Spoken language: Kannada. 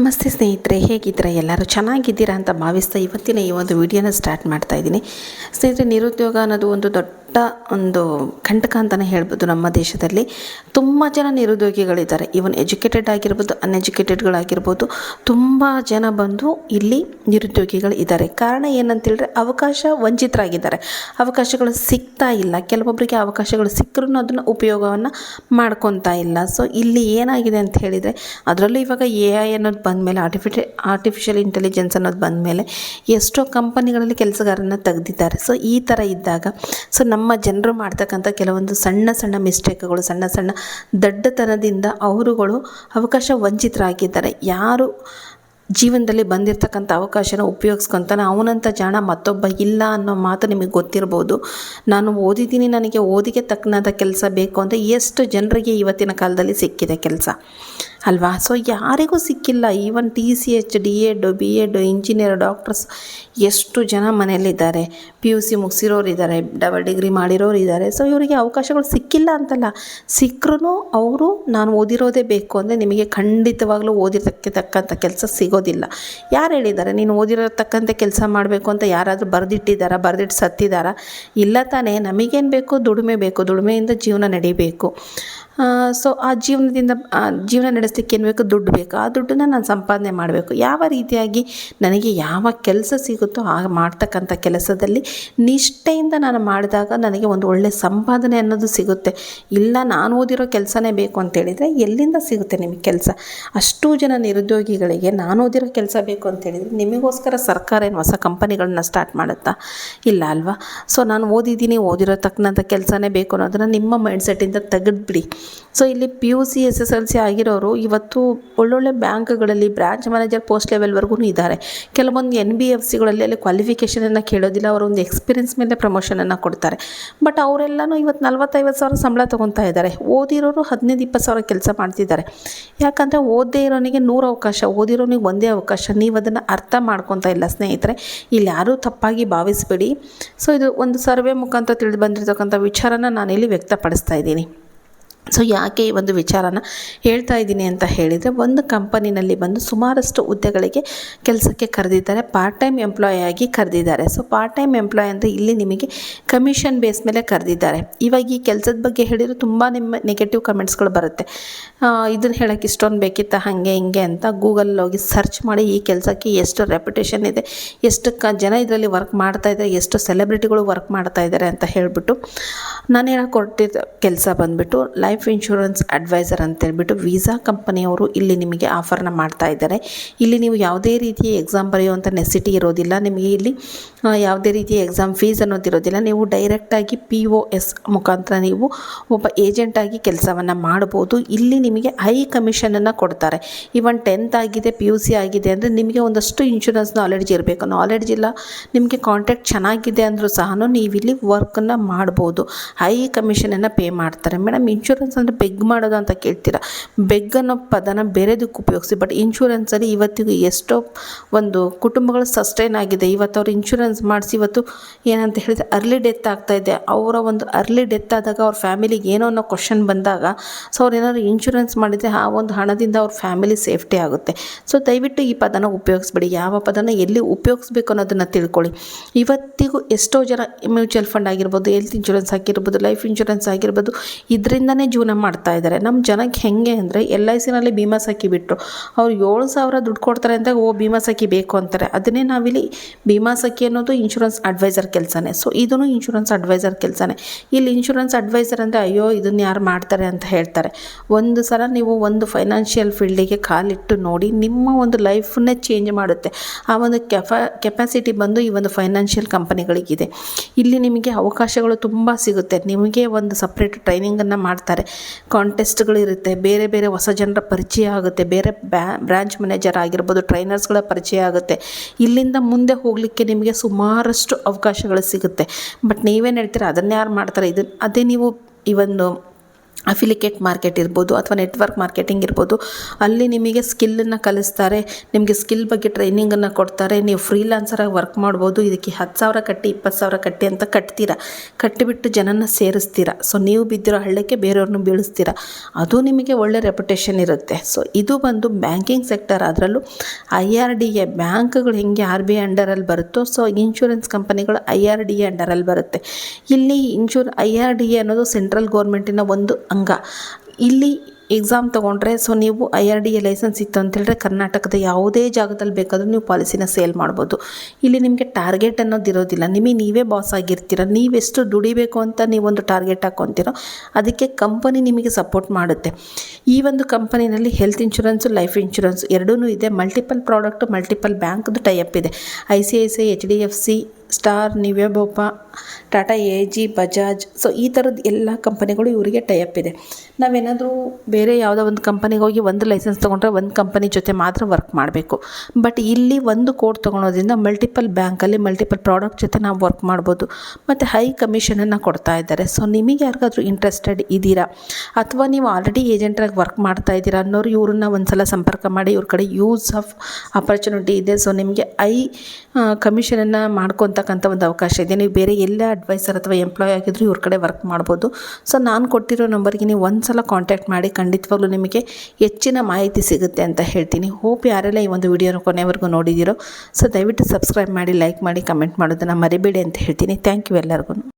ನಮಸ್ತೆ ಸ್ನೇಹಿತರೆ, ಹೇಗಿದ್ದೀರಾ? ಎಲ್ಲರೂ ಚೆನ್ನಾಗಿದ್ದೀರಾ ಅಂತ ಭಾವಿಸ್ತಾ ಇವತ್ತಿನ ಈ ಒಂದು ವಿಡಿಯೋನ ಸ್ಟಾರ್ಟ್ ಮಾಡ್ತಾ ಇದ್ದೀನಿ. ಸ್ನೇಹಿತರೆ, ನಿರುದ್ಯೋಗ ಅನ್ನೋದು ಒಂದು ದೊಡ್ಡ ಒಂದು ಕಂಟಕ ಅಂತಲೇ ಹೇಳ್ಬೋದು ನಮ್ಮ ದೇಶದಲ್ಲಿ. ತುಂಬ ಜನ ನಿರುದ್ಯೋಗಿಗಳಿದ್ದಾರೆ. ಈವನ್ ಎಜುಕೇಟೆಡ್ ಆಗಿರ್ಬೋದು ಅನ್ಎಜುಕೇಟೆಡ್ಗಳಾಗಿರ್ಬೋದು ತುಂಬ ಜನ ಬಂದು ಇಲ್ಲಿ ನಿರುದ್ಯೋಗಿಗಳು ಇದ್ದಾರೆ ಕಾರಣ ಏನಂತೇಳಿದ್ರೆ, ಅವಕಾಶ ವಂಚಿತರಾಗಿದ್ದಾರೆ. ಅವಕಾಶಗಳು ಸಿಗ್ತಾ ಇಲ್ಲ. ಕೆಲವೊಬ್ಬರಿಗೆ ಅವಕಾಶಗಳು ಸಿಕ್ಕರೂ ಅದನ್ನು ಉಪಯೋಗವನ್ನು ಮಾಡ್ಕೊತಾ ಇಲ್ಲ. ಸೊ ಇಲ್ಲಿ ಏನಾಗಿದೆ ಅಂತ ಹೇಳಿದರೆ, ಅದರಲ್ಲೂ ಇವಾಗ ಎ ಐ ಅನ್ನೋದು ಬಂದಮೇಲೆ ಮೇಲೆ ಆರ್ಟಿಫಿಷಿಯಲ್ ಇಂಟೆಲಿಜೆನ್ಸ್ ಅನ್ನೋದು ಬಂದ ಮೇಲೆ ಎಷ್ಟೋ ಕಂಪನಿಗಳಲ್ಲಿ ಕೆಲಸಗಾರನ ತೆಗೆದಿದ್ದಾರೆ. ಸೊ ಈ ಥರ ಇದ್ದಾಗ ಸೊ ನಮ್ಮ ಜನರು ಮಾಡ್ತಕ್ಕಂಥ ಕೆಲವೊಂದು ಸಣ್ಣ ಸಣ್ಣ ಮಿಸ್ಟೇಕ್ಗಳು, ಸಣ್ಣ ಸಣ್ಣ ದಡ್ಡತನದಿಂದ ಅವರುಗಳು ಅವಕಾಶ ವಂಚಿತರಾಗಿದ್ದಾರೆ. ಯಾರು ಜೀವನದಲ್ಲಿ ಬಂದಿರತಕ್ಕಂಥ ಅವಕಾಶನ ಉಪಯೋಗಿಸ್ಕೊತಾನೆ ಅವನಂಥ ಜಾಣ ಮತ್ತೊಬ್ಬ ಇಲ್ಲ ಅನ್ನೋ ಮಾತು ನಿಮಗೆ ಗೊತ್ತಿರ್ಬೋದು. ನಾನು ಓದಿದ್ದೀನಿ, ನನಗೆ ಓದಿಗೆ ತಕ್ಕನಾದ ಕೆಲಸ ಬೇಕು ಅಂತ ಎಷ್ಟು ಜನರಿಗೆ ಇವತ್ತಿನ ಕಾಲದಲ್ಲಿ ಸಿಕ್ಕಿದೆ ಕೆಲಸ. ಅಲ್ವಾ? ಸೊ ಯಾರಿಗೂ ಸಿಕ್ಕಿಲ್ಲ. Even T C H D Ed B Ed engineer doctors ಎಷ್ಟು ಜನ ಮನೆಯಲ್ಲಿದ್ದಾರೆ. ಪಿ ಯು ಸಿ ಮುಗಿಸಿರೋರು ಇದ್ದಾರೆ ಡಬಲ್ ಡಿಗ್ರಿ ಮಾಡಿರೋರು ಇದ್ದಾರೆ ಸೊ ಇವರಿಗೆ ಅವಕಾಶಗಳು ಸಿಕ್ಕಿಲ್ಲ ಅಂತಲ್ಲ. ಸಿಕ್ಕರೂ ಅವರು, ನಾನು ಓದಿರೋದೇ ಬೇಕು ಅಂದರೆ ನಿಮಗೆ ಖಂಡಿತವಾಗ್ಲೂ ಓದಿರೋಕ್ಕೆ ತಕ್ಕಂಥ ಕೆಲಸ ಸಿಗೋದಿಲ್ಲ. ಯಾರು ಹೇಳಿದ್ದಾರೆ? ನೀನು ಓದಿರೋ ತಕ್ಕಂತೆ ಕೆಲಸ ಮಾಡಬೇಕು ಅಂತ ಯಾರಾದರೂ ಬರೆದಿಟ್ಟಿದ್ದಾರಾ? ಬರೆದಿಟ್ಟು ಸತ್ತಿದ್ದಾರಾ? ಇಲ್ಲ ತಾನೇ. ನಮಗೇನು ಬೇಕು? ದುಡಿಮೆ ಬೇಕು. ದುಡಿಮೆಯಿಂದ ಜೀವನ ನಡಿಬೇಕು. ಸೊ ಆ ಜೀವನದಿಂದ ಜೀವನ ನಡೆಸಲಿಕ್ಕೆ ಏನು ಬೇಕು? ದುಡ್ಡು ಬೇಕು. ಆ ದುಡ್ಡನ್ನು ನಾನು ಸಂಪಾದನೆ ಮಾಡಬೇಕು. ಯಾವ ರೀತಿಯಾಗಿ ನನಗೆ ಯಾವ ಕೆಲಸ ಸಿಗುತ್ತೋ ಆ ಮಾಡ್ತಕ್ಕಂಥ ಕೆಲಸದಲ್ಲಿ ನಿಷ್ಠೆಯಿಂದ ನಾನು ಮಾಡಿದಾಗ ನನಗೆ ಒಂದು ಒಳ್ಳೆಯ ಸಂಪಾದನೆ ಅನ್ನೋದು ಸಿಗುತ್ತೆ. ಇಲ್ಲ, ನಾನು ಓದಿರೋ ಕೆಲಸನೇ ಬೇಕು ಅಂತೇಳಿದರೆ ಎಲ್ಲಿಂದ ಸಿಗುತ್ತೆ ನಿಮಗೆ ಕೆಲಸ? ಅಷ್ಟು ಜನ ನಿರುದ್ಯೋಗಿಗಳಿಗೆ ನಾನು ಓದಿರೋ ಕೆಲಸ ಬೇಕು ಅಂತೇಳಿದರೆ ನಿಮಗೋಸ್ಕರ ಸರ್ಕಾರ ಏನು ಹೊಸ ಕಂಪನಿಗಳನ್ನ ಸ್ಟಾರ್ಟ್ ಮಾಡುತ್ತಾ? ಇಲ್ಲ ಅಲ್ವಾ? ಸೊ ನಾನು ಓದಿದ್ದೀನಿ, ಓದಿರೋ ತಕ್ಕನಂಥ ಕೆಲಸನೇ ಬೇಕು ಅನ್ನೋದನ್ನು ನಿಮ್ಮ ಮೈಂಡ್ಸೆಟ್ಟಿಂದ ತೆಗೆದುಬಿಡಿ. ಸೊ ಇಲ್ಲಿ P U C S S L C ಆಗಿರೋರು ಇವತ್ತು ಒಳ್ಳೊಳ್ಳೆ ಬ್ಯಾಂಕ್ಗಳಲ್ಲಿ ಬ್ರಾಂಚ್ ಮ್ಯಾನೇಜರ್ ಪೋಸ್ಟ್ ಲೆವೆಲ್ವರೆಗೂ ಇದ್ದಾರೆ ಕೆಲವೊಂದು ಎನ್ ಬಿ ಎಫ್ ಸಿಗಳಲ್ಲಿ ಅಲ್ಲಿ ಕ್ವಾಲಿಫಿಕೇಷನನ್ನು ಕೇಳೋದಿಲ್ಲ ಅವರು ಒಂದು ಎಕ್ಸ್ಪೀರಿಯನ್ಸ್ ಮೇಲೆ ಪ್ರಮೋಷನನ್ನು ಕೊಡ್ತಾರೆ. ಬಟ್ ಅವರೆಲ್ಲನೂ ಇವತ್ತು ನಲ್ವತ್ತೈವತ್ತು ಸಾವಿರ ಸಂಬಳ ತೊಗೊತಾ ಇದ್ದಾರೆ ಓದಿರೋರು ಹದಿನೈದು ಇಪ್ಪತ್ತು ಸಾವಿರ ಕೆಲಸ ಮಾಡ್ತಿದ್ದಾರೆ. ಯಾಕಂದರೆ ಓದದೇ ಇರೋನಿಗೆ ನೂರು ಅವಕಾಶ, ಓದಿರೋನಿಗೆ ಒಂದೇ ಅವಕಾಶ. ನೀವು ಅದನ್ನು ಅರ್ಥ ಮಾಡ್ಕೊತಾ ಇಲ್ಲ ಸ್ನೇಹಿತರೆ. ಇಲ್ಲಿ ಯಾರೂ ತಪ್ಪಾಗಿ ಭಾವಿಸಬೇಡಿ. ಸೊ ಇದು ಒಂದು ಸರ್ವೆ ಮುಖಾಂತರ ತಿಳಿದು ಬಂದಿರತಕ್ಕಂಥ ವಿಚಾರನ ನಾನಿಲ್ಲಿ ವ್ಯಕ್ತಪಡಿಸ್ತಾ ಇದ್ದೀನಿ. ಸೊ ಯಾಕೆ ಈ ಒಂದು ವಿಚಾರನ ಹೇಳ್ತಾ ಇದ್ದೀನಿ ಅಂತ ಹೇಳಿದರೆ, ಒಂದು ಕಂಪನಿನಲ್ಲಿ ಬಂದು ಸುಮಾರಷ್ಟು ಹುದ್ದೆಗಳಿಗೆ ಕೆಲಸಕ್ಕೆ ಕರೆದಿದ್ದಾರೆ ಪಾರ್ಟ್ ಟೈಮ್ ಎಂಪ್ಲಾಯ್ ಆಗಿ ಕರೆದಿದ್ದಾರೆ. ಸೊ ಪಾರ್ಟ್ ಟೈಮ್ ಎಂಪ್ಲಾಯ್ ಅಂದರೆ ಇಲ್ಲಿ ನಿಮಗೆ ಕಮಿಷನ್ ಬೇಸ್ ಮೇಲೆ ಕರೆದಿದ್ದಾರೆ. ಇವಾಗ ಈ ಕೆಲಸದ ಬಗ್ಗೆ ಹೇಳಿದರೆ ತುಂಬ ನಿಮ್ಮ ನೆಗೆಟಿವ್ ಕಮೆಂಟ್ಸ್ಗಳು ಬರುತ್ತೆ. ಇದನ್ನು ಹೇಳೋಕ್ಕೆ ಇಷ್ಟೊಂದು ಬೇಕಿತ್ತ, ಹಾಗೆ ಹಿಂಗೆ ಅಂತ ಗೂಗಲ್ ಹೋಗಿ ಸರ್ಚ್ ಮಾಡಿ ಈ ಕೆಲಸಕ್ಕೆ ಎಷ್ಟು ರೆಪ್ಯುಟೇಷನ್ ಇದೆ, ಎಷ್ಟು ಜನ ಇದರಲ್ಲಿ ವರ್ಕ್ ಮಾಡ್ತಾ ಇದ್ದಾರೆ, ಎಷ್ಟು ಸೆಲೆಬ್ರಿಟಿಗಳು ವರ್ಕ್ ಮಾಡ್ತಾ ಇದ್ದಾರೆ ಅಂತ ಹೇಳಿಬಿಟ್ಟು ನಾನು ಹೇಳಕ್ಕೆ ಕೊಟ್ಟಿದ್ದ ಕೆಲಸ ಬಂದುಬಿಟ್ಟು ಲೈಫ್ ಇನ್ಶೂರೆನ್ಸ್ ಅಡ್ವೈಸರ್ ಅಂತೇಳ್ಬಿಟ್ಟು ವೀಸಾ ಕಂಪನಿಯವರು ಇಲ್ಲಿ ನಿಮಗೆ ಆಫರ್ನ ಮಾಡ್ತಾ ಇದ್ದಾರೆ. ಇಲ್ಲಿ ನೀವು ಯಾವುದೇ ರೀತಿಯ ಎಕ್ಸಾಮ್ ಬರೆಯುವಂಥ ನೆಸಿಟಿ ಇರೋದಿಲ್ಲ. ನಿಮಗೆ ಇಲ್ಲಿ ಯಾವುದೇ ರೀತಿಯ ಎಕ್ಸಾಮ್ ಫೀಸ್ ಅನ್ನೋದಿರೋದಿಲ್ಲ ನೀವು ಡೈರೆಕ್ಟಾಗಿ ಪಿ ಒ ಎಸ್ ಮುಖಾಂತರ ನೀವು ಒಬ್ಬ ಏಜೆಂಟಾಗಿ ಕೆಲಸವನ್ನು ಮಾಡ್ಬೋದು ಇಲ್ಲಿ ನಿಮಗೆ ಹೈ ಕಮಿಷನನ್ನು ಕೊಡ್ತಾರೆ. ಈವನ್ ಟೆಂತ್ ಆಗಿದೆ ಪಿ ಯು ಸಿ ಆಗಿದೆ ಅಂದರೆ ನಿಮಗೆ ಒಂದಷ್ಟು ಇನ್ಶೂರೆನ್ಸ್ ನಾಲೆಡ್ಜ್ ಇರಬೇಕು. ನಾಲೆಡ್ಜ್ ಇಲ್ಲ, ನಿಮಗೆ ಕಾಂಟ್ಯಾಕ್ಟ್ ಚೆನ್ನಾಗಿದೆ ಅಂದರೂ ಸಹ ನೀವಿಲ್ಲಿ ವರ್ಕನ್ನು ಮಾಡ್ಬೋದು. ಹೈ ಕಮಿಷನನ್ನು ಪೇ ಮಾಡ್ತಾರೆ. ಮೇಡಮ್ ಇನ್ಶೂರೆನ್ಸ್ ಅಂದರೆ ಬೆಗ್ ಮಾಡೋದು ಅಂತ ಕೇಳ್ತೀರಾ? ಬೆಗ್ ಅನ್ನೋ ಪದನ ಬೇರೆದಕ್ಕೆ ಉಪಯೋಗಿಸಿ ಬಟ್ ಇನ್ಶೂರೆನ್ಸಲ್ಲಿ ಇವತ್ತಿಗೂ ಎಷ್ಟೋ ಒಂದು ಕುಟುಂಬಗಳು ಸಸ್ಟೈನ್ ಆಗಿದೆ. ಇವತ್ತು ಅವ್ರು ಇನ್ಶೂರೆನ್ಸ್ ಮಾಡಿಸಿ ಇವತ್ತು ಏನಂತ ಹೇಳಿದ್ರೆ ಅರ್ಲಿ ಡೆತ್ ಆಗ್ತಾ ಇದೆ. ಅವರ ಒಂದು ಅರ್ಲಿ ಡೆತ್ ಆದಾಗ ಅವ್ರ ಫ್ಯಾಮಿಲಿಗೆ ಏನೋ ಅನ್ನೋ ಕ್ವಶನ್ ಬಂದಾಗ ಸೊ ಅವ್ರು ಏನಾದ್ರು ಇನ್ಶೂರೆನ್ಸ್ ಮಾಡಿದರೆ ಆ ಒಂದು ಹಣದಿಂದ ಅವ್ರ ಫ್ಯಾಮಿಲಿ ಸೇಫ್ಟಿ ಆಗುತ್ತೆ. ಸೊ ದಯವಿಟ್ಟು ಈ ಪದನ ಉಪಯೋಗಿಸ್ಬೇಡಿ. ಯಾವ ಪದನ ಎಲ್ಲಿ ಉಪಯೋಗಿಸ್ಬೇಕು ಅನ್ನೋದನ್ನು ತಿಳ್ಕೊಳ್ಳಿ. ಇವತ್ತಿಗೂ ಎಷ್ಟೋ ಜನ ಮ್ಯೂಚುವಲ್ ಫಂಡ್ ಆಗಿರ್ಬೋದು ಹೆಲ್ತ್ ಇನ್ಶೂರೆನ್ಸ್ ಆಗಿರ್ಬೋದು ಲೈಫ್ ಇನ್ಶೂರೆನ್ಸ್ ಆಗಿರ್ಬೋದು, ಇದರಿಂದನೇ ಜೀವನ ಮಾಡ್ತಾ ಇದ್ದಾರೆ. ನಮ್ಮ ಜನಕ್ಕೆ ಹೆಂಗೆ ಅಂದರೆ ಎಲ್ ಐ ಸಿನಲ್ಲಿ ಭೀಮಾ ಸಖಿ ಬಿಟ್ಟರು ಅವ್ರು ಏಳು ಸಾವಿರ ದುಡ್ಡು ಕೊಡ್ತಾರೆ ಅಂದಾಗ ಓ ಭೀಮಾ ಸಖಿ ಬೇಕು ಅಂತಾರೆ. ಅದನ್ನೇ ನಾವಿಲ್ಲಿ ಭೀಮಾ ಸಖಿ ಅನ್ನೋದು ಇನ್ಶೂರೆನ್ಸ್ ಅಡ್ವೈಸರ್ ಕೆಲಸನೇ. ಸೊ ಇದೂ ಇನ್ಶೂರೆನ್ಸ್ ಅಡ್ವೈಸರ್ ಕೆಲಸನೇ. ಇಲ್ಲಿ ಇನ್ಶೂರೆನ್ಸ್ ಅಡ್ವೈಸರ್ ಅಂದರೆ, ಅಯ್ಯೋ ಇದನ್ನು ಯಾರು ಮಾಡ್ತಾರೆ ಅಂತ ಹೇಳ್ತಾರೆ. ಒಂದು ಸಲ ನೀವು ಒಂದು ಫೈನಾನ್ಷಿಯಲ್ ಫೀಲ್ಡಿಗೆ ಕಾಲಿಟ್ಟು ನೋಡಿ, ನಿಮ್ಮ ಒಂದು ಲೈಫನ್ನೇ ಚೇಂಜ್ ಮಾಡುತ್ತೆ. ಆ ಒಂದು ಕೆಫಾ ಕೆಪಾಸಿಟಿ ಬಂದು ಈ ಒಂದು ಫೈನಾನ್ಷಿಯಲ್ ಕಂಪನಿಗಳಿಗಿದೆ ಇಲ್ಲಿ ನಿಮಗೆ ಅವಕಾಶಗಳು ತುಂಬ ಸಿಗುತ್ತೆ. ನಿಮಗೆ ಒಂದು ಸಪ್ರೇಟ್ ಟ್ರೈನಿಂಗನ್ನು ಮಾಡ್ತಾರೆ. ಕಾಂಟೆಸ್ಟ್ಗಳಿರುತ್ತೆ ಬೇರೆ ಬೇರೆ ಹೊಸ ಜನರ ಪರಿಚಯ ಆಗುತ್ತೆ. ಬೇರೆ ಬ್ಯಾ ಬ್ರ್ಯಾಂಚ್ ಮ್ಯಾನೇಜರ್ ಆಗಿರ್ಬೋದು ಟ್ರೈನರ್ಸ್ಗಳ ಪರಿಚಯ ಆಗುತ್ತೆ. ಇಲ್ಲಿಂದ ಮುಂದೆ ಹೋಗಲಿಕ್ಕೆ ನಿಮಗೆ ಸುಮಾರಷ್ಟು ಅವಕಾಶಗಳು ಸಿಗುತ್ತೆ. ಬಟ್ ನೀವೇನು ಹೇಳ್ತೀರ ಅದನ್ನು ಯಾರು ಮಾಡ್ತಾರೆ? ಇದನ್ನು ಅದೇ ನೀವು ಈ ಒಂದು ಅಫಿಲಿಕೇಟ್ ಮಾರ್ಕೆಟ್ ಇರ್ಬೋದು ಅಥವಾ ನೆಟ್ವರ್ಕ್ ಮಾರ್ಕೆಟಿಂಗ್ ಇರ್ಬೋದು. ಅಲ್ಲಿ ನಿಮಗೆ ಸ್ಕಿಲ್ಲನ್ನು ಕಲಿಸ್ತಾರೆ. ನಿಮಗೆ ಸ್ಕಿಲ್ ಬಗ್ಗೆ ಟ್ರೈನಿಂಗನ್ನು ಕೊಡ್ತಾರೆ. ನೀವು ಫ್ರೀಲಾನ್ಸರಾಗಿ ವರ್ಕ್ ಮಾಡ್ಬೋದು. ಇದಕ್ಕೆ ಹತ್ತು ಸಾವಿರ ಕಟ್ಟಿ ಇಪ್ಪತ್ತು ಸಾವಿರ ಕಟ್ಟಿ ಅಂತ ಕಟ್ತೀರಾ? ಕಟ್ಟಿಬಿಟ್ಟು ಜನನ ಸೇರಿಸ್ತೀರಾ? ಸೊ ನೀವು ಬಿದ್ದಿರೋ ಹಳ್ಳಕ್ಕೆ ಬೇರೆಯವ್ರನ್ನ ಬೀಳಿಸ್ತೀರಾ? ಅದು ನಿಮಗೆ ಒಳ್ಳೆ ರೆಪ್ಯುಟೇಷನ್ ಇರುತ್ತೆ. ಸೊ ಇದು ಬಂದು ಬ್ಯಾಂಕಿಂಗ್ ಸೆಕ್ಟರ್ ಅದರಲ್ಲೂ ಐ ಆರ್ ಡಿ ಎ ಬ್ಯಾಂಕ್ಗಳು ಹೆಂಗೆ ಆರ್ ಬಿ ಐ ಅಂಡರಲ್ಲಿ ಬರುತ್ತೋ ಸೊ ಇನ್ಶೂರೆನ್ಸ್ ಕಂಪನಿಗಳು ಐ ಆರ್ ಡಿ ಎ ಅಂಡರಲ್ಲಿ ಬರುತ್ತೆ. ಇಲ್ಲಿ insure I R D A ಅನ್ನೋದು ಸೆಂಟ್ರಲ್ ಗೌರ್ಮೆಂಟಿನ ಒಂದು ಅಂಗ. ಇಲ್ಲಿ ಎಕ್ಸಾಮ್ ತೊಗೊಂಡ್ರೆ ಸೊ ನೀವು I R D A licence ಇತ್ತು ಅಂತೇಳಿದ್ರೆ ಕರ್ನಾಟಕದ ಯಾವುದೇ ಜಾಗದಲ್ಲಿ ಬೇಕಾದರೂ ನೀವು ಪಾಲಿಸಿನ ಸೇಲ್ ಮಾಡ್ಬೋದು. ಇಲ್ಲಿ ನಿಮಗೆ ಟಾರ್ಗೆಟ್ ಅನ್ನೋದು ಇರೋದಿಲ್ಲ. ನಿಮಗೆ ನೀವೇ ಬಾಸ್ ಆಗಿರ್ತೀರ. ನೀವೆಷ್ಟು ದುಡಿಬೇಕು ಅಂತ ನೀವೊಂದು ಟಾರ್ಗೆಟ್ ಹಾಕ್ಕೊತೀರೋ ಅದಕ್ಕೆ ಕಂಪನಿ ನಿಮಗೆ ಸಪೋರ್ಟ್ ಮಾಡುತ್ತೆ. ಈ ಒಂದು ಕಂಪನಿನಲ್ಲಿ ಹೆಲ್ತ್ ಇನ್ಶೂರೆನ್ಸು ಲೈಫ್ ಇನ್ಶೂರೆನ್ಸ್ ಎರಡೂ ಇದೆ. ಮಲ್ಟಿಪಲ್ ಪ್ರಾಡಕ್ಟು ಮಲ್ಟಿಪಲ್ ಬ್ಯಾಂಕ್ದು ಟೈಅಪ್ ಇದೆ. I C I C I H D F C star ನಿವ್ಯಬೋಪ Tata A G, Bajaj so ಈ ಥರದ ಎಲ್ಲ ಕಂಪನಿಗಳು ಇವರಿಗೆ ಟೈಅಪ್ ಇದೆ. ನಾವೇನಾದರೂ ಬೇರೆ ಯಾವುದೋ ಒಂದು ಕಂಪನಿಗೆ ಹೋಗಿ ಒಂದು ಲೈಸೆನ್ಸ್ ತೊಗೊಂಡ್ರೆ ಒಂದು ಕಂಪನಿ ಜೊತೆ ಮಾತ್ರ ವರ್ಕ್ ಮಾಡಬೇಕು. ಬಟ್ ಇಲ್ಲಿ ಒಂದು ಕೋಡ್ ತೊಗೊಳೋದ್ರಿಂದ ಮಲ್ಟಿಪಲ್ ಬ್ಯಾಂಕಲ್ಲಿ ಮಲ್ಟಿಪಲ್ ಪ್ರಾಡಕ್ಟ್ ಜೊತೆ ನಾವು ವರ್ಕ್ ಮಾಡ್ಬೋದು. ಮತ್ತು ಹೈ ಕಮಿಷನನ್ನು ಕೊಡ್ತಾ ಇದ್ದಾರೆ. ಸೊ ನಿಮಗೆ ಯಾರಿಗಾದ್ರೂ ಇಂಟ್ರೆಸ್ಟೆಡ್ ಇದ್ದೀರಾ ಅಥವಾ ನೀವು ಆಲ್ರೆಡಿ ಏಜೆಂಟ್ರಾಗಿ ವರ್ಕ್ ಮಾಡ್ತಾ ಇದ್ದೀರಾ ಅನ್ನೋರು ಇವ್ರನ್ನ ಒಂದು ಸಲ ಸಂಪರ್ಕ ಮಾಡಿ ಇವ್ರ ಕಡೆ ಯೂಸ್ ಆಫ್ ಅಪರ್ಚುನಿಟಿ ಇದೆ. ಸೊ ನಿಮಗೆ ಐ ಕಮಿಷನನ್ನು ಮಾಡ್ಕೊತಕ್ಕಂಥ ಒಂದು ಅವಕಾಶ ಇದೆ. ನೀವು ಬೇರೆ ಎಲ್ಲ ಅಡ್ವೈಸರ್ ಅಥವಾ ಎಂಪ್ಲಾಯ್ ಆಗಿದ್ದರೂ ಇವ್ರ ಕಡೆ ವರ್ಕ್ ಮಾಡ್ಬೋದು. ಸೊ ನಾನು ಕೊಟ್ಟಿರೋ ನಂಬರ್ಗೆ ನೀವು ಒಂದು ಸಲ ಕಾಂಟ್ಯಾಕ್ಟ್ ಮಾಡಿ ಖಂಡಿತವಾಗ್ಲೂ ನಿಮಗೆ ಹೆಚ್ಚಿನ ಮಾಹಿತಿ ಸಿಗುತ್ತೆ ಅಂತ ಹೇಳ್ತೀನಿ. ಹೋಪ್ ಯಾರೆಲ್ಲ ಈ ಒಂದು ವಿಡಿಯೋನ ಕೊನೆವರೆಗೂ ನೋಡಿದ್ದೀರೋ ಸೊ ದಯವಿಟ್ಟು ಸಬ್ಸ್ಕ್ರೈಬ್ ಮಾಡಿ ಲೈಕ್ ಮಾಡಿ ಕಮೆಂಟ್ ಮಾಡೋದನ್ನು ಮರಿಬೇಡಿ ಅಂತ ಹೇಳ್ತೀನಿ. ಥ್ಯಾಂಕ್ ಯು ಎಲ್ಲರಿಗೂ